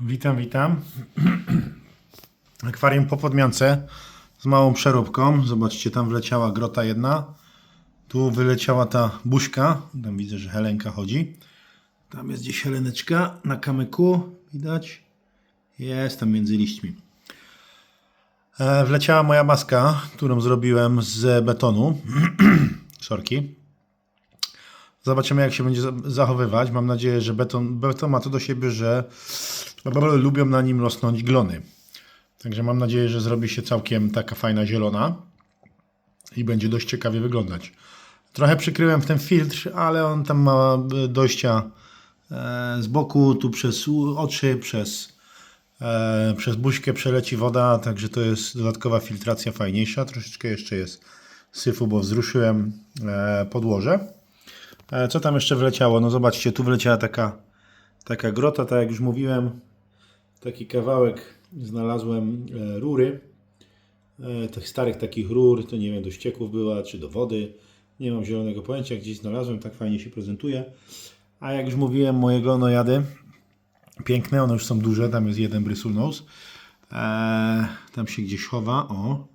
Witam, witam. Akwarium po podmiance z małą przeróbką. Zobaczcie, tam wleciała grota jedna. Tu wyleciała ta buźka. Tam widzę, że Helenka chodzi. Tam jest gdzieś Heleneczka na kamyku. Widać? Jest tam między liśćmi. E, wleciała moja maska, którą zrobiłem z betonu. Sorki. Zobaczymy, jak się będzie za- zachowywać. Mam nadzieję, że beton, beton ma to do siebie, że lubią na nim rosnąć glony. Także mam nadzieję, że zrobi się całkiem taka fajna zielona i będzie dość ciekawie wyglądać. Trochę przykryłem w ten filtr, ale on tam ma e, dojścia e, z boku, tu przez oczy, przez, e, przez buźkę przeleci woda, także to jest dodatkowa filtracja fajniejsza. Troszeczkę jeszcze jest syfu, bo wzruszyłem podłoże. Co tam jeszcze wleciało? No zobaczcie, tu wleciała taka, taka grota, tak jak już mówiłem. Taki kawałek znalazłem e, rury. E, tych starych takich rur, to nie wiem, do ścieków była, czy do wody. Nie mam zielonego pojęcia, gdzieś znalazłem, tak fajnie się prezentuje. A jak już mówiłem, moje glonojady piękne, one już są duże, tam jest jeden brysul nose. E, tam się gdzieś chowa, o.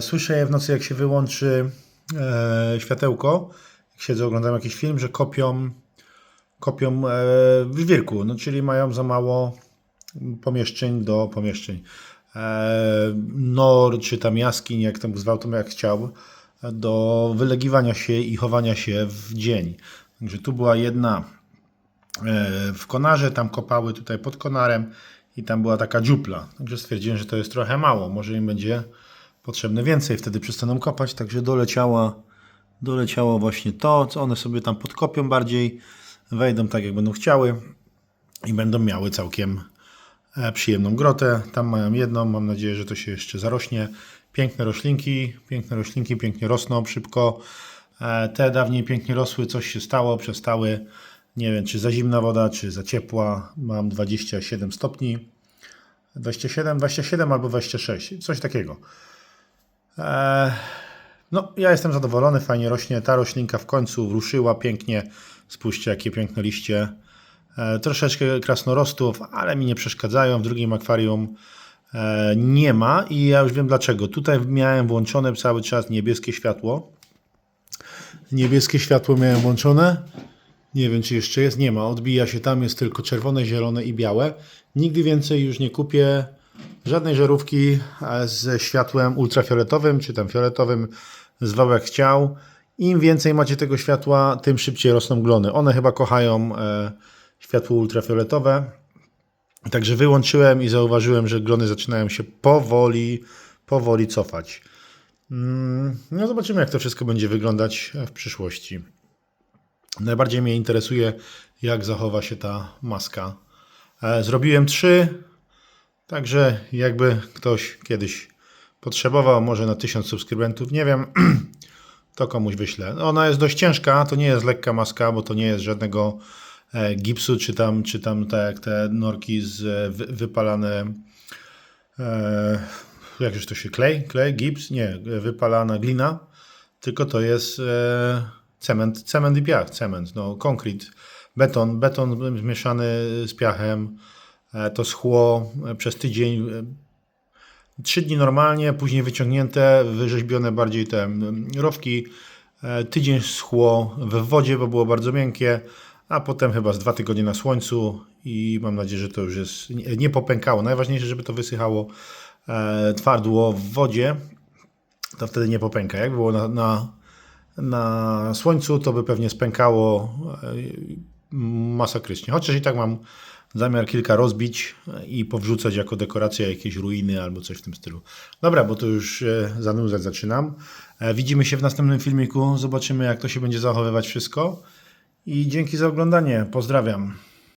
Słyszę je w nocy, jak się wyłączy światełko, jak siedzę, oglądam jakiś film, że kopią, kopią e, w wirku, no, czyli mają za mało pomieszczeń do pomieszczeń. E, nor, czy tam jaskiń, jak tam zwał to jak chciał, do wylegiwania się i chowania się w dzień. Także tu była jedna e, w konarze, tam kopały tutaj pod konarem i tam była taka dziupla. Także stwierdziłem, że to jest trochę mało, może im będzie potrzebne więcej, wtedy przestaną kopać, także doleciała, doleciało właśnie to, co one sobie tam podkopią bardziej, wejdą tak jak będą chciały i będą miały całkiem przyjemną grotę. Tam mają jedną, mam nadzieję, że to się jeszcze zarośnie. Piękne roślinki, piękne roślinki, pięknie rosną szybko. E, Te dawniej pięknie rosły, coś się stało, przestały. Nie wiem, czy za zimna woda, czy za ciepła. Mam 27 stopni. 27, 27 albo 26, coś takiego. Eee, no, ja jestem zadowolony, fajnie rośnie. Ta roślinka w końcu ruszyła pięknie. Spójrzcie, jakie piękne liście. E, troszeczkę krasnorostów, ale mi nie przeszkadzają. W drugim akwarium e, nie ma i ja już wiem dlaczego. Tutaj miałem włączone cały czas niebieskie światło. Niebieskie światło miałem włączone. Nie wiem, czy jeszcze jest. Nie ma. Odbija się tam, jest tylko czerwone, zielone i białe. Nigdy więcej już nie kupię żadnej żarówki e, ze światłem ultrafioletowym, czy tam fioletowym, zwał jak chciał. Im więcej macie tego światła, tym szybciej rosną glony. One chyba kochają e, światło ultrafioletowe. Także wyłączyłem i zauważyłem, że glony zaczynają się powoli, powoli cofać. Mm, No zobaczymy, jak to wszystko będzie wyglądać w przyszłości. Najbardziej mnie interesuje, jak zachowa się ta maska. E, Zrobiłem trzy, także jakby ktoś kiedyś potrzebował, może na 1000 subskrybentów, nie wiem, to komuś wyślę. Ona jest dość ciężka, to nie jest lekka maska, bo to nie jest żadnego e, gipsu, czy tam, czy tam tak jak te norki z e, wy, wypalane, e, jakżeż to się, klej, klej, gips, nie, e, wypalana glina, tylko to jest e, cement, cement i piach, cement, no konkret, beton, beton zmieszany z piachem, e, to schło e, przez tydzień, e, trzy dni normalnie, później wyciągnięte, wyrzeźbione bardziej te mm, rowki, e, tydzień schło w wodzie, bo było bardzo miękkie, a potem chyba z dwa tygodnie na słońcu i mam nadzieję, że to już jest, nie, popękało. Najważniejsze, żeby to wysychało e, twardło w wodzie, to wtedy nie popęka. Jak było na, na, na słońcu, to by pewnie spękało e, masakrycznie. Chociaż i tak mam zamiar kilka rozbić i powrzucać jako dekoracja jakieś ruiny albo coś w tym stylu. Dobra, bo to już e, zanudzać zaczynam. E, Widzimy się w następnym filmiku. Zobaczymy, jak to się będzie zachowywać wszystko. I dzięki za oglądanie. Pozdrawiam.